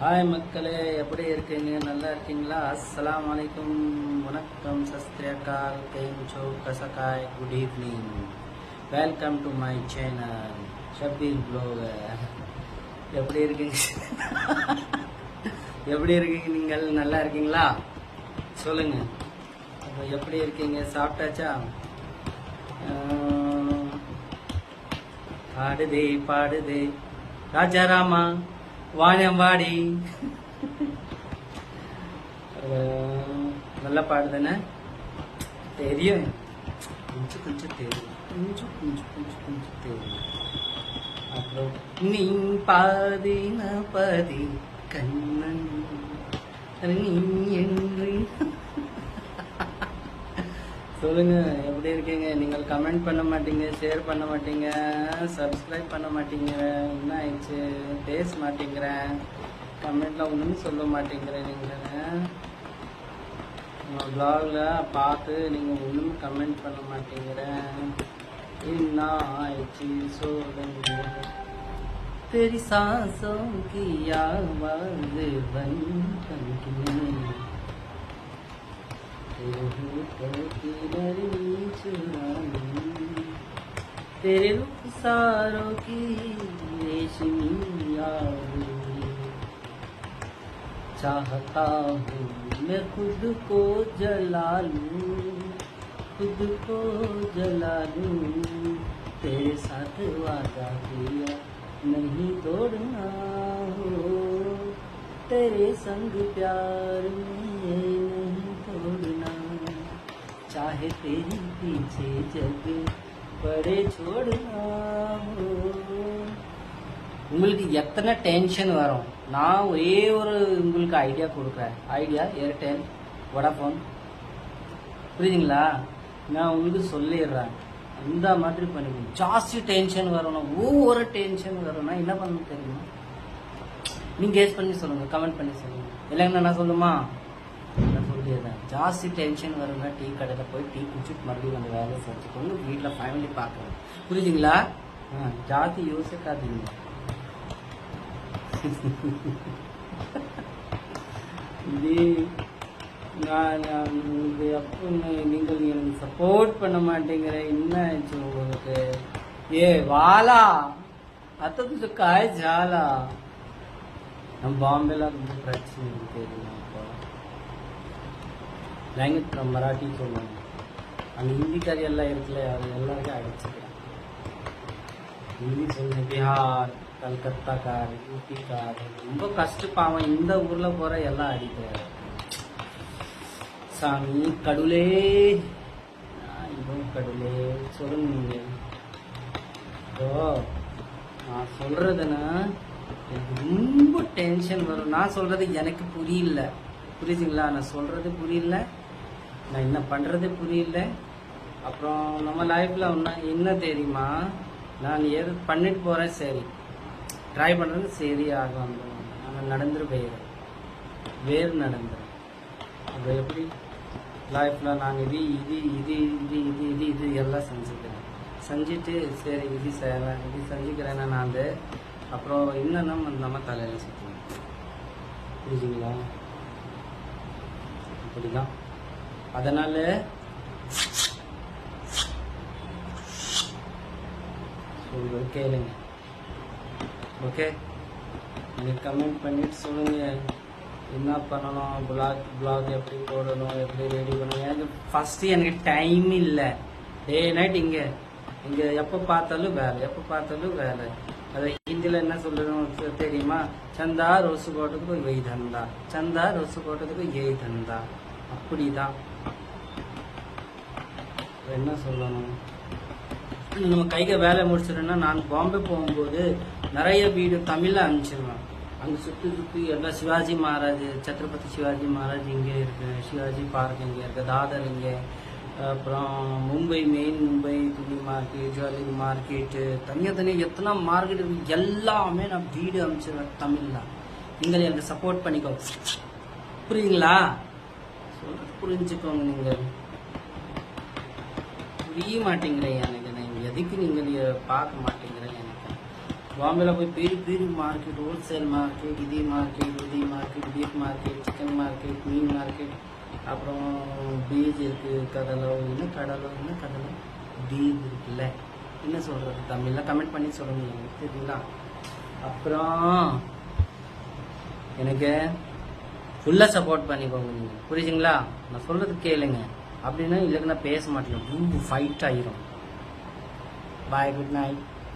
Hi மக்களே எப்படி இருக்கீங்க? நல்லா இருக்கீங்களா? அஸ்லாம் அலைக்கும். வணக்கம் சஸ்திரகால் கேம் சோ கசகாய். Good evening welcome to my channel Shabeer blogger எப்படி இருக்கீங்க? எப்படி இருக்கீங்க நீங்கள்? நல்லா இருக்கீங்களா? சொல்லுங்க. எப்படி இருக்கீங்க? சாப்பிட்டாச்சா? பாடுதே பாடுதே. ராஜாராமா அஹ், நல்லா பாடுதானே தெரியும். கொஞ்சம் கொஞ்சம் தெரியும் கொஞ்சம் கொஞ்சம் கொஞ்சம் கொஞ்சம் தெரியும் அப்புறம்? நீ பாதி நான் பாதி கண்ணன். நீ என்று. சொல்லுங்க எப்படி இருக்கீங்க நீங்கள் கமெண்ட் பண்ண மாட்டீங்க ஷேர் பண்ண மாட்டீங்க சப்ஸ்கிரைப் பண்ண மாட்டீங்க என்ன ஆயிடுச்சு பேச மாட்டேங்கிறேன் கமெண்ட்ல ஒன்றும் சொல்ல மாட்டேங்கிறேன் நீங்கள் உங்கள் ப்ளாகில் பார்த்து நீங்கள் ஒன்றும் கமெண்ட் பண்ண மாட்டேங்கிறேன் என்ன ஆயிடுச்சு சொல்லுங்க तेरी सांसों की आवाज बन बन के तेरे होठों की रेशमी चाहता हूँ मैं खुद को जला लूँ, खुद को जला लूँ। तेरे साथ वादा किया नहीं तोड़ना हो, तेरे संग प्यार में चाहे तेरे पीछे जग படே छोड़ना हो உங்களுக்கு எத்தனை டென்ஷன் வரும் நான் ஒரே ஒரு உங்களுக்கு ஐடியா கொடுக்குறேன் ஐடியா ஏர்டெல் வோடாஃபோன் புரியுதுங்களா நான் உங்களுக்கு சொல்லிடுறேன் அந்த மாதிரி பண்ணிக்கணும் ஜாஸ்தி டென்ஷன் வரணும் ஒவ்வொரு டென்ஷன் வரும்னா என்ன பண்ணணும் தெரியுமா நீங்க கேஸ் பண்ணி சொல்லுங்க கமெண்ட் பண்ணி சொல்லுங்க இல்லைங்கன்னா நான் சொல்லுமா வேண்டியதுதான் ஜாஸ்தி டென்ஷன் வரும்னா டீ கடையில் போய் டீ குடிச்சிட்டு மறுபடியும் நம்ம வேலையை செஞ்சுக்கோங்க வீட்டில் ஃபேமிலி பார்க்கணும் புரியுதுங்களா ஆ ஜாதி யோசிக்காதீங்க. இது நான் அப்போ நீங்கள் எனக்கு சப்போர்ட் பண்ண மாட்டேங்கிற என்ன ஆச்சு உங்களுக்கு. ஏ வாலா. அத்தத்து சுக்காய் ஜாலா. நம்ம பாம்பேலாம் ரொம்ப பிரச்சனை தெரியும் அப்போ? இப்போ நம்ம மராட்டி சொல்லுவாங்க அந்த ஹிந்திக்காரி எல்லாம் இருக்குல்ல அது எல்லாருக்கும் அடிச்சுக்கிறேன் ஹிந்தி சொன்ன பீகார் கல்கத்தா கார் யூபி கார் ரொம்ப கஷ்டப்பாவம் இந்த ஊரில் போகிற எல்லாம் அடிக்கிறாரு சாமி கடவுளே. ஐயோ கடவுளே சொல்லுங்க. நீங்க இப்போ நான் சொல்கிறதுன்னா ரொம்ப டென்ஷன் வரும். நான் சொல்கிறது எனக்கு புரியல. புரியுதுங்களா? நான் சொல்கிறது புரியல. நான் என்ன பண்ணுறது புரியல. அப்புறம் நம்ம லைஃப்பில் ஒன்று என்ன தெரியுமா? நான் எது பண்ணிட்டு போகிறேன் சரி. ட்ரை பண்ணுறது சரி ஆகும் நான் நடந்துரு போயிடும் வேறு நடந்துடும் அது எப்படி? லைஃப்பில் நான் இது இது இது இது இது இது இது எல்லாம் செஞ்சுக்கிறேன் செஞ்சுட்டு சரி இது செய்யறேன் இது செஞ்சுக்கிறேன்னா நான் அப்புறம் என்னன்னா நம்ம தலையில் சுற்றுவேன் புரியுதுங்களா? அப்படிதான். அதனால சொல்றது கேளுங்க. ஓகே நீங்கள் கமெண்ட் பண்ணிட்டு சொல்லுங்க. என்ன பண்ணணும்? பிளாக் பிளாக் எப்படி போடணும்? எப்படி ரெடி பண்ணணும்? எனக்கு ஃபஸ்ட்டு எனக்கு டைம் இல்லை. டே நைட் இங்கே. இங்கே எப்போ பார்த்தாலும் வேலை. எப்போ பார்த்தாலும் வேலை. அதை ஹிந்தியில் என்ன சொல்லணும் தெரியுமா? சந்தா ரோசு போட்டதுக்கு வெய் தந்தா. சந்தா ரோசு போட்டதுக்கு ஏய் தந்தா. அப்படிதான் என்ன சொல்லணும்? நம்ம கைக்கு வேலை முடிச்சிடணும்னா நான் பாம்பே போகும்போது நிறைய வீடு தமிழில் அனுப்பிச்சிருவேன். அங்கே சுற்றி சுற்றி எல்லாம் சிவாஜி மகாராஜ் சத்ரபதி சிவாஜி மகாராஜ் இங்கே இருக்கு. சிவாஜி பார்க் இங்கே இருக்கு தாதர் இங்கே. அப்புறம் மும்பை மெயின் மும்பை துணி மார்க்கெட் ஜுவல்லரி மார்க்கெட்டு தனியாக தனியாக எத்தனை மார்க்கெட் இருக்கு? எல்லாமே நான் வீடு அமைச்சிருவேன் தமிழில். நீங்கள் எனக்கு சப்போர்ட் பண்ணிக்கோ. புரியுங்களா புரிஞ்சுக்கோங்க நீங்கள் புரிய மாட்டேங்கிறேன் எனக்கு. நீங்கள் எதுக்கு நீங்கள் பார்க்க மாட்டேங்கிறேன் எனக்கு. பாம்பேல போய் பெரிய பெரிய மார்க்கெட் ஹோல்சேல் மார்க்கெட் இதே மார்க்கெட் இது market beef market chicken market மீன் மார்க்கெட் அப்புறம் பீஜ் இருக்குது கடலோ என்ன கடலோ என்ன கடலோ? பீச் இருக்குல்ல. என்ன சொல்கிறது தமிழில் கமெண்ட் பண்ணி சொல்லுங்க எனக்கு தெரியுங்களா அப்புறம் எனக்கு ஃபுல்லாக சப்போர்ட் பண்ணிக்கோங்க நீங்கள் புரியுதுங்களா? நான் சொல்கிறது கேளுங்க. அப்படின்னா இல்லைன்னா பேச மாட்டேன். ரொம்ப ஃபைட் ஆயிரும். Bye good night